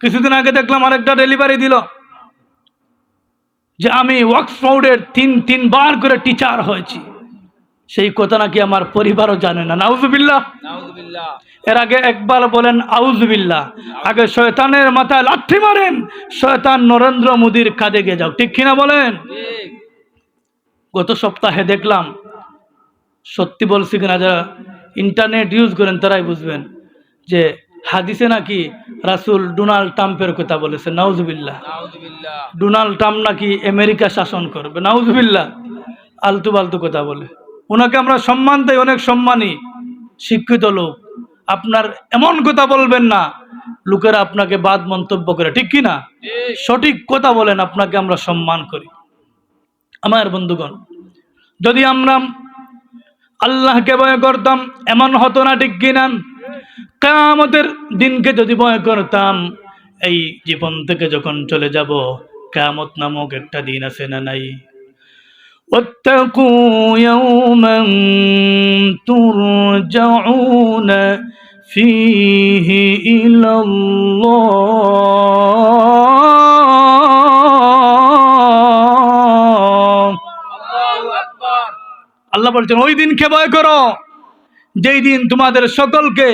কিছুদিন আগে দেখলাম আরেকটা ডেলিভারি দিল যে আমি ওয়াক্সফোর্ডের তিন তিনবার করে টিচার হয়েছি। সেই কথা নাকি আমার পরিবারও জানে না। নাউজুবিল্লাহ। এর আগে একবার বলেন আউজুবিল্লাহ। আগে শয়তানের মাথায় লাঠি মারেন শয়তান নরেন্দ্র মোদীর কাঁধে গিয়ে যাও। ঠিক কিনা বলেন? গত সপ্তাহে দেখলাম সত্যি বলছি কিনা যারা ইন্টারনেট ইউজ করেন তারাই বুঝবেন যে হাদিসে নাকি রাসুল ডোনাল্ড ট্রাম্পের কথা বলেছে নাউজুবিল্লাহ। ডোনাল্ড ট্রাম্প নাকি আমেরিকা শাসন করবে নাউজুবিল্লাহ। আলতু ফালতু কথা বলে। ওনাকে আমরা সম্মান দেই অনেক সম্মানী শিক্ষিত লোক। আপনার এমন কথা বলবেন না লোকেরা আপনাকে বাদ মন্তব্য করে ঠিক কি না সঠিক কথা বলেন আপনাকে আমরা সম্মান করি। আমার বন্ধুগণ যদি আমরা আল্লাহকে ভয় করতাম এমন হতো না ঠিক কিনা? কামতের দিনকে যদি ভয় করতাম এই জীবন থেকে যখন চলে যাব কামত নামক একটা দিন আছে না নাই واتقوا يوما ترجعون فيه إلى الله আল্লাহু আকবার আল্লাহ বলছেন ওই দিনকে ভয় করো যেই দিন তোমাদের সকলকে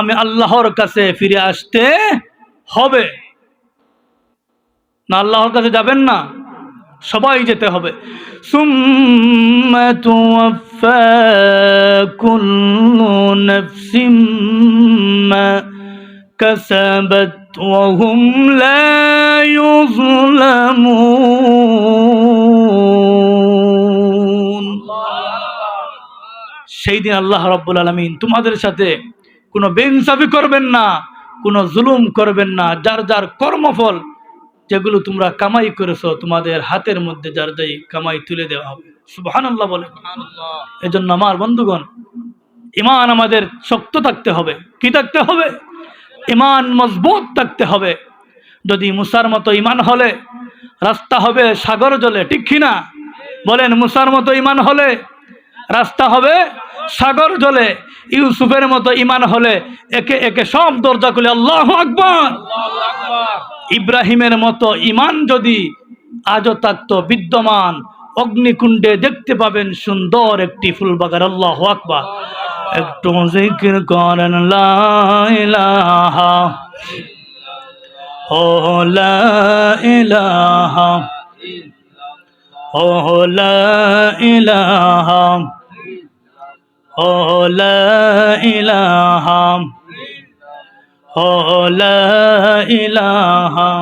আমি আল্লাহর কাছে ফিরে আসতে হবে। না, আল্লাহর কাছে যাবেন না, সবাই যেতে হবে। সেই দিন আল্লাহ রব্বুল আলমিন তোমাদের সাথে কোনো বেইনসাফি করবেন না কোনো জুলুম করবেন না যার যার কর্মফল যেগুলো তোমরা কামাই করেছ তোমাদের হাতের মধ্যে যার যাই কামাই তুলে দেওয়া হবে। সুবহান আল্লাহ বলে। এই জন্য আমার বন্ধুগণ ইমান আমাদের শক্ত থাকতে হবে। কি থাকতে হবে? ইমান মজবুত থাকতে হবে। যদি মুসার মতো ইমান হলে রাস্তা হবে সাগর জলে ঠিক কিনা বলেন মুসার মতো ইমান হলে রাস্তা হবে সাগর জলে ইউসুফের মতো ইমান হলে একে একে সব দরজা খুলে আল্লাহ আকবর। ইব্রাহিমের মতো ইমান যদি আজও থাকতো বিদ্যমান, অগ্নিকুণ্ডে দেখতে পাবেন সুন্দর একটি ফুলবাগান, আল্লাহ আকবার। একটু জিকির করেন, লা ইলাহা ও লা ইলাহা ও ইলাহা ও লা ইলাহা ও লা ইলাহা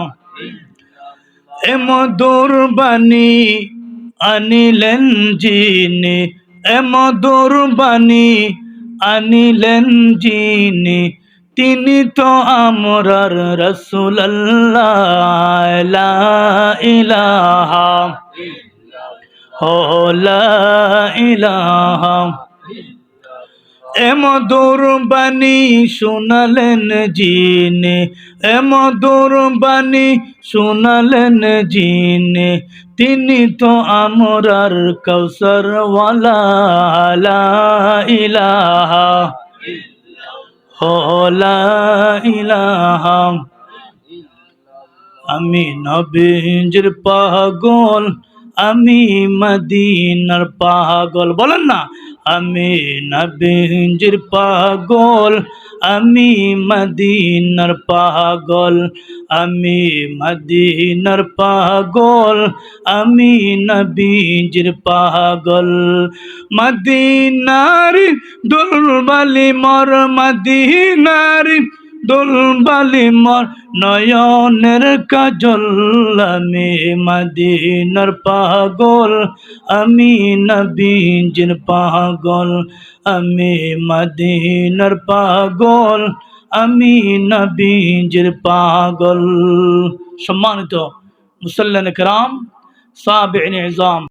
এ মধুর বাণী আনিলেন যিনি, এ মধুর বাণী আনিলেন যিনি, তিনি তো আমরার রসুল লা ইলাহা ও লা এ মধুর বাণী শোনালেন জিনে, এ মধুর বাণী শোনালেন জিনে। তিনি তো আমরার কৌসর ইলাহা ও লা ইলাহা। আমি নবীজির পাগল, আমি মদিনার পাগল। বলেন না আমি নবীজির পাগল, আমি মদিনার পাগল, আমি মদিনার পাগল, আমি নবীজির পাগল। মদিনার দুর্বলি মর মদিনার দুলবালি মর নয়নের কাজল আমি মদিনার পাগল আমি নবীজির পাগল আমি মদিনার পাগল আমি নবীজির পাগল সম্মানিত মুসল্লান کرام সাবিন ইজাম